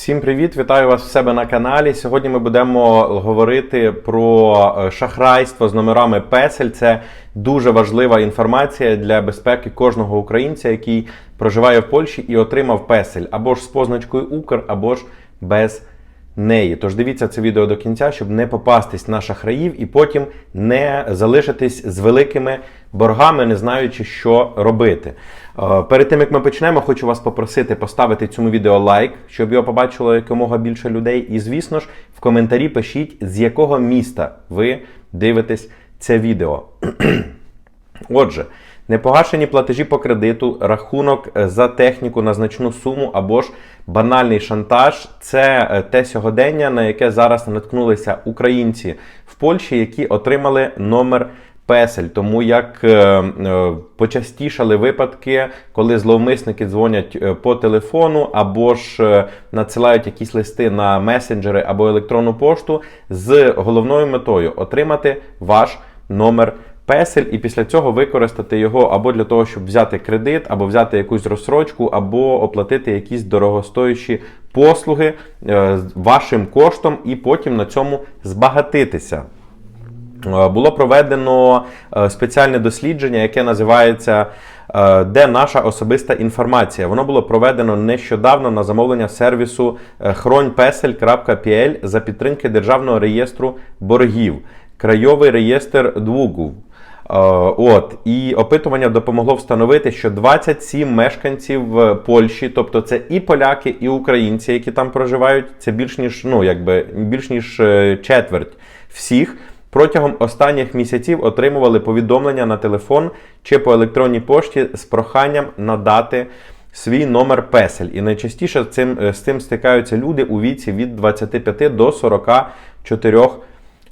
Всім привіт! Вітаю вас в себе на каналі. Сьогодні ми будемо говорити про е, шахрайство з номерами песель. Це дуже важлива інформація для безпеки кожного українця, який проживає в Польщі і отримав песель або ж з позначкою Укр, або ж без неї. Тож дивіться це відео до кінця, щоб не попастись на шахраїв і потім не залишитись з великими боргами, не знаючи, що робити. Е, Перед тим як ми почнемо, хочу вас попросити поставити цьому відео лайк, щоб його побачило якомога більше людей. І, звісно ж, в коментарі пишіть, з якого міста ви дивитесь це відео. Отже, непогашені платежі по кредиту, рахунок е, за техніку на значну суму або ж банальний шантаж це е, те сьогодення, на яке зараз наткнулися українці в Польщі, які отримали номер. Песель, тому як е, почастішали випадки, коли зловмисники дзвонять по телефону або ж надсилають якісь листи на месенджери або електронну пошту з головною метою отримати ваш номер песель і після цього використати його або для того, щоб взяти кредит, або взяти якусь розсрочку, або оплатити якісь дорогостоящі послуги е, вашим коштом і потім на цьому збагатитися. Е, Було проведено е, спеціальне дослідження, яке називається Де наша особиста інформація. Воно було проведено нещодавно на замовлення сервісу хроньпесель.pl за підтримки Державного реєстру боргів, Крайовий реєстр ДВУГУВ. Е, От і опитування допомогло встановити, що 27 мешканців е, Польщі, тобто це і поляки, і українці, які там проживають, це більш ніж ну якби більш ніж е, четверть всіх. Протягом останніх місяців отримували повідомлення на телефон чи по електронній пошті з проханням надати свій номер песель. І найчастіше цим, з цим стикаються люди у віці від 25 до 44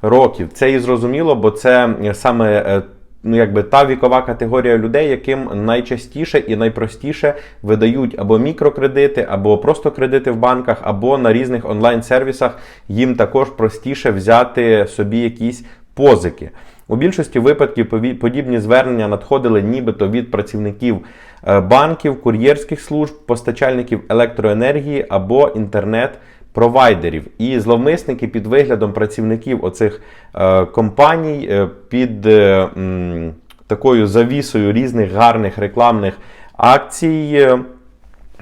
років. Це і зрозуміло, бо це саме ну, якби та вікова категорія людей, яким найчастіше і найпростіше видають або мікрокредити, або просто кредити в банках, або на різних онлайн-сервісах їм також простіше взяти собі якісь позики. У більшості випадків подібні звернення надходили нібито від працівників е, банків, кур'єрських служб, постачальників електроенергії або інтернет-провайдерів. І зловмисники під виглядом працівників оцих е, компаній, е, під е, м, такою завісою різних гарних рекламних акцій. е,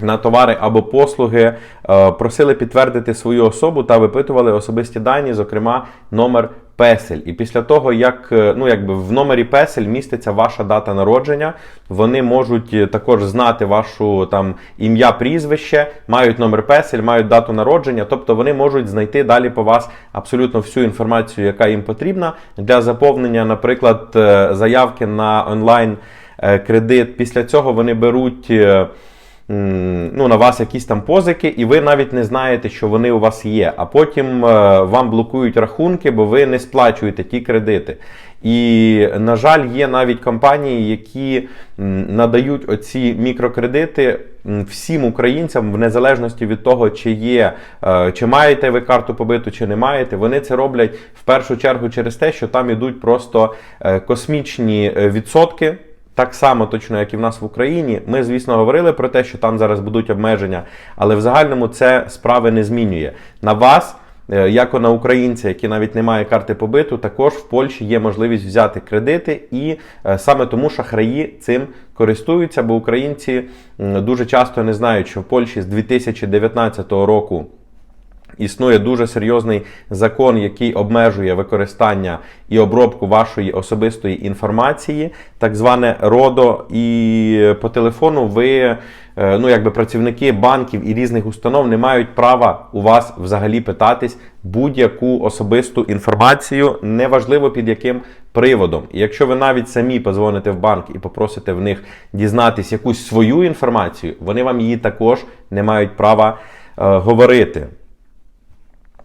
на товари або послуги е, просили підтвердити свою особу та випитували особисті дані, зокрема номер песель. І після того, як е, ну, якби в номері песель міститься ваша дата народження, вони можуть е, також знати вашу там ім'я, прізвище, мають номер песель, мають дату народження, тобто вони можуть знайти далі по вас абсолютно всю інформацію, яка їм потрібна для заповнення, наприклад, е, заявки на онлайн кредит. Після цього вони беруть. Ну, на вас якісь там позики, і ви навіть не знаєте, що вони у вас є. А потім е, вам блокують рахунки, бо ви не сплачуєте ті кредити. І, на жаль, є навіть компанії, які надають оці мікрокредити всім українцям, в незалежності від того, чи є, е, чи маєте ви карту побиту, чи не маєте. Вони це роблять в першу чергу через те, що там ідуть просто е, космічні відсотки. Так само точно, як і в нас в Україні. Ми, звісно, говорили про те, що там зараз будуть обмеження, але в загальному це справи не змінює. На вас, е, як на українця, який навіть не має карти побиту, також в Польщі є можливість взяти кредити, і е, саме тому шахраї цим користуються, бо українці дуже часто не знають, що в Польщі з 2019 року. Існує дуже серйозний закон, який обмежує використання і обробку вашої особистої інформації, так зване РОДО. І по телефону ви, е, ну якби працівники банків і різних установ, не мають права у вас взагалі питатись будь-яку особисту інформацію, неважливо під яким приводом. І якщо ви навіть самі позвоните в банк і попросите в них дізнатись якусь свою інформацію, вони вам її також не мають права е, говорити.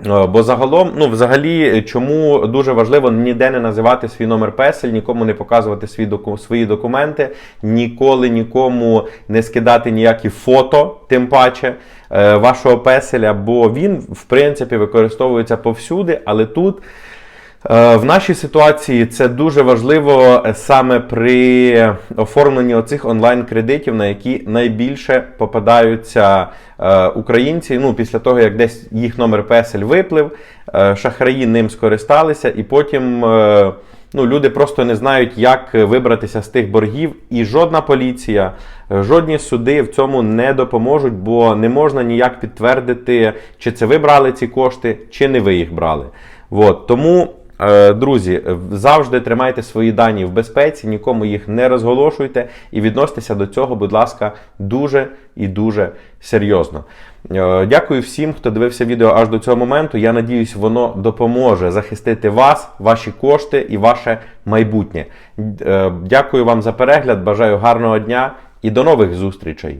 Е, Бо загалом, ну взагалі, чому дуже важливо ніде не називати свій номер песель, нікому не показувати свій доку, свої документи, ніколи нікому не скидати ніякі фото, тим паче е, вашого песеля, бо він, в принципі, використовується повсюди, але тут. Е, В нашій ситуації це дуже важливо е, саме при оформленні оцих онлайн-кредитів, на які найбільше попадаються е, українці. Ну, після того, як десь їх номер песель виплив, шахраї ним скористалися, і потім ну, люди просто не знають, як вибратися з тих боргів, і жодна поліція, жодні суди в цьому не допоможуть, бо не можна ніяк підтвердити, чи це ви брали ці кошти, чи не ви їх брали. От, тому. Е, Друзі, завжди тримайте свої дані в безпеці, нікому їх не розголошуйте і відноситеся до цього, будь ласка, дуже і дуже серйозно. Е, Дякую всім, хто дивився відео аж до цього моменту. Я надіюсь, воно допоможе захистити вас, ваші кошти і ваше майбутнє. Е, Дякую вам за перегляд, бажаю гарного дня і до нових зустрічей!